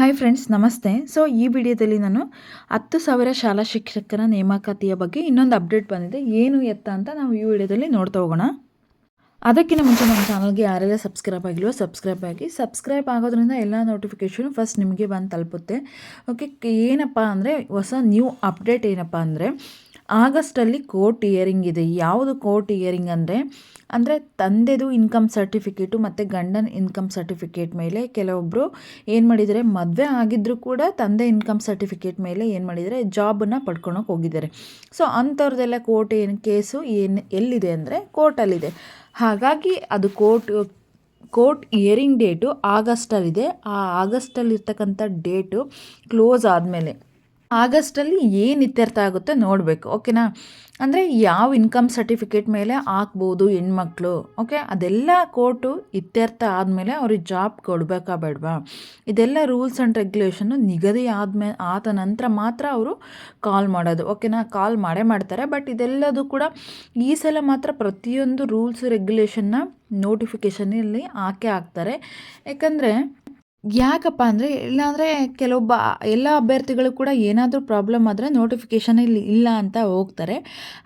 Hi friends ನಮಸ್ತೆ. So ಈ ವಿಡಿಯೋದಲ್ಲಿ ನಾನು ಹತ್ತು ಸಾವಿರ ಶಾಲಾ ಶಿಕ್ಷಕರ ನೇಮಕಾತಿಯ ಬಗ್ಗೆ ಇನ್ನೊಂದು ಅಪ್ಡೇಟ್ ಬಂದಿದೆ. ಏನು ಎತ್ತ ಅಂತ ನಾವು ಈ ವಿಡಿಯೋದಲ್ಲಿ ನೋಡ್ತಾ ಹೋಗೋಣ. ಅದಕ್ಕಿಂತ ಮುಂಚೆ ನಮ್ಮ ಚಾನಲ್ಗೆ ಯಾರೆಲ್ಲ ಸಬ್ಸ್ಕ್ರೈಬ್ ಆಗಿಲ್ವೋ ಸಬ್ಸ್ಕ್ರೈಬ್ ಆಗಿ. ಸಬ್ಸ್ಕ್ರೈಬ್ ಆಗೋದ್ರಿಂದ ಎಲ್ಲ ನೋಟಿಫಿಕೇಷನು ಫಸ್ಟ್ ನಿಮಗೆ ಬಂದು ತಲುಪುತ್ತೆ. ಓಕೆ ಏನಪ್ಪ ಅಂದರೆ ಹೊಸ ನ್ಯೂ ಅಪ್ಡೇಟ್ ಏನಪ್ಪ ಅಂದರೆ ಆಗಸ್ಟಲ್ಲಿ ಕೋರ್ಟ್ ಇಯರಿಂಗ್ ಇದೆ. ಯಾವುದು ಕೋರ್ಟ್ ಇಯರಿಂಗ್ ಅಂದರೆ ಅಂದರೆ ತಂದೆದು ಇನ್ಕಮ್ ಸರ್ಟಿಫಿಕೇಟು ಮತ್ತು ಗಂಡನ ಇನ್ಕಮ್ ಸರ್ಟಿಫಿಕೇಟ್ ಮೇಲೆ ಕೆಲವೊಬ್ಬರು ಏನು ಮಾಡಿದರೆ ಮದುವೆ ಆಗಿದ್ದರೂ ಕೂಡ ತಂದೆ ಇನ್ಕಮ್ ಸರ್ಟಿಫಿಕೇಟ್ ಮೇಲೆ ಏನು ಮಾಡಿದರೆ ಜಾಬನ್ನು ಪಡ್ಕೊಳಕ್ಕೆ ಹೋಗಿದ್ದಾರೆ. ಸೊ ಅಂಥವ್ರದ್ದೆಲ್ಲ ಕೋರ್ಟ್ ಏನು ಕೇಸು ಏನು, ಎಲ್ಲಿದೆ ಅಂದರೆ ಕೋರ್ಟಲ್ಲಿದೆ. ಹಾಗಾಗಿ ಅದು ಕೋರ್ಟ್ ಕೋರ್ಟ್ ಇಯರಿಂಗ್ ಡೇಟು ಆಗಸ್ಟಲ್ಲಿದೆ. ಆ ಆಗಸ್ಟಲ್ಲಿರ್ತಕ್ಕಂಥ ಡೇಟು ಕ್ಲೋಸ್ ಆದಮೇಲೆ. ಆಗಸ್ಟಲ್ಲಿ ಏನು ಇತ್ಯರ್ಥ ಆಗುತ್ತೆ ನೋಡಬೇಕು, ಓಕೆನಾ? ಅಂದರೆ ಯಾವ ಇನ್ಕಮ್ ಸರ್ಟಿಫಿಕೇಟ್ ಮೇಲೆ ಹಾಕ್ಬೋದು ಹೆಣ್ಮಕ್ಳು, ಓಕೆ? ಅದೆಲ್ಲ ಕೋರ್ಟು ಇತ್ಯರ್ಥ ಆದಮೇಲೆ ಅವ್ರಿಗೆ ಜಾಬ್ ಕೊಡಬೇಕಾ ಬೇಡವಾ? ಇದೆಲ್ಲ ರೂಲ್ಸ್ ಆ್ಯಂಡ್ ರೆಗ್ಯುಲೇಷನ್ನು ನಿಗದಿ ಆದಮೇಲೆ ಆದ ನಂತರ ಮಾತ್ರ ಅವರು ಕಾಲ್ ಮಾಡೋದು, ಓಕೆನಾ? ಕಾಲ್ ಮಾಡೇ ಮಾಡ್ತಾರೆ, ಬಟ್ ಇದೆಲ್ಲದು ಕೂಡ ಈ ಸಲ ಮಾತ್ರ ಪ್ರತಿಯೊಂದು ರೂಲ್ಸ್ ರೆಗ್ಯುಲೇಷನ್ನ ನೋಟಿಫಿಕೇಷನಲ್ಲಿ ಹಾಕೇ ಹಾಕ್ತಾರೆ. ಯಾಕಂದರೆ ಯಾಕಪ್ಪ ಅಂದರೆ, ಇಲ್ಲಾಂದರೆ ಕೆಲವೊಬ್ಬ ಎಲ್ಲ ಅಭ್ಯರ್ಥಿಗಳು ಕೂಡ ಏನಾದರೂ ಪ್ರಾಬ್ಲಮ್ ಆದರೆ ನೋಟಿಫಿಕೇಷನ್ ಇಲ್ಲಿ ಇಲ್ಲ ಅಂತ ಹೋಗ್ತಾರೆ.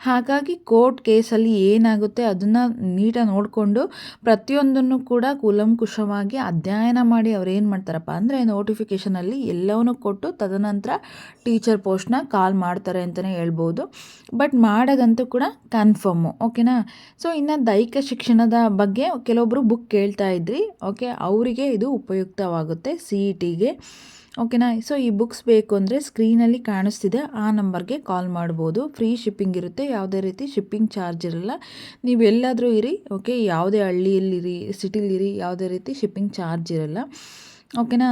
ಹಾಗಾಗಿ ಕೋರ್ಟ್ ಕೇಸಲ್ಲಿ ಏನಾಗುತ್ತೆ ಅದನ್ನು ನೀಟಾಗಿ ನೋಡಿಕೊಂಡು ಪ್ರತಿಯೊಂದನ್ನು ಕೂಡ ಕೂಲಂಕುಷವಾಗಿ ಅಧ್ಯಯನ ಮಾಡಿ ಅವ್ರು ಏನು ಮಾಡ್ತಾರಪ್ಪ ಅಂದರೆ ನೋಟಿಫಿಕೇಷನಲ್ಲಿ ಎಲ್ಲವನ್ನೂ ಕೊಟ್ಟು ತದನಂತರ ಟೀಚರ್ ಪೋಸ್ಟ್ನ ಕಾಲ್ ಮಾಡ್ತಾರೆ ಅಂತಲೇ ಹೇಳ್ಬೋದು. ಬಟ್ ಮಾಡೋದಂತೂ ಕೂಡ ಕನ್ಫರ್ಮು ಓಕೆನಾ ಸೊ ಇನ್ನು ದೈಹಿಕ ಶಿಕ್ಷಣದ ಬಗ್ಗೆ ಕೆಲವೊಬ್ಬರು ಬುಕ್ ಕೇಳ್ತಾ ಇದ್ರಿ ಓಕೆ ಅವರಿಗೆ ಇದು ಉಪಯುಕ್ತವಾಗುತ್ತೆ ಆಗುತ್ತೆ ಸಿ ಇ ಟಿಗೆ ಓಕೆನಾ ಸೊ ಈ ಬುಕ್ಸ್ ಬೇಕು ಅಂದರೆ ಸ್ಕ್ರೀನಲ್ಲಿ ಕಾಣಿಸ್ತಿದೆ, ಆ ನಂಬರ್ಗೆ ಕಾಲ್ ಮಾಡ್ಬೋದು. ಫ್ರೀ ಶಿಪ್ಪಿಂಗ್ ಇರುತ್ತೆ, ಯಾವುದೇ ರೀತಿ ಶಿಪ್ಪಿಂಗ್ ಚಾರ್ಜ್ ಇರಲ್ಲ. ನೀವು ಎಲ್ಲಾದರೂ ಇರಿ ಓಕೆ ಯಾವುದೇ ಹಳ್ಳಿಯಲ್ಲಿರಿ ಸಿಟಿಲಿರಿ ಯಾವುದೇ ರೀತಿ ಶಿಪ್ಪಿಂಗ್ ಚಾರ್ಜ್ ಇರಲ್ಲ. ಓಕೆನಾ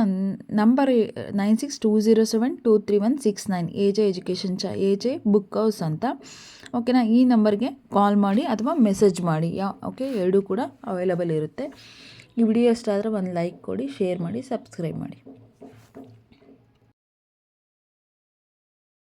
number nine six two zero seven two three one six nine A J education ಚ ಎ ಜೆ ಬುಕ್ ಹೌಸ್ ಅಂತ. ಓಕೆನಾ ಈ ನಂಬರ್ಗೆ ಕಾಲ್ ಮಾಡಿ ಅಥವಾ ಮೆಸೇಜ್ ಮಾಡಿ. ಯಾ ಓಕೆ ಎರಡೂ ಕೂಡ ಅವೈಲಬಲ್ ಇರುತ್ತೆ. ಈ ವಿಡಿಯೋ ಇಷ್ಟ ಆದರೆ ಒಂದು ಲೈಕ್ ಕೊಡಿ ಶೇರ್ ಮಾಡಿ ಸಬ್ಸ್ಕ್ರೈಬ್ ಮಾಡಿ.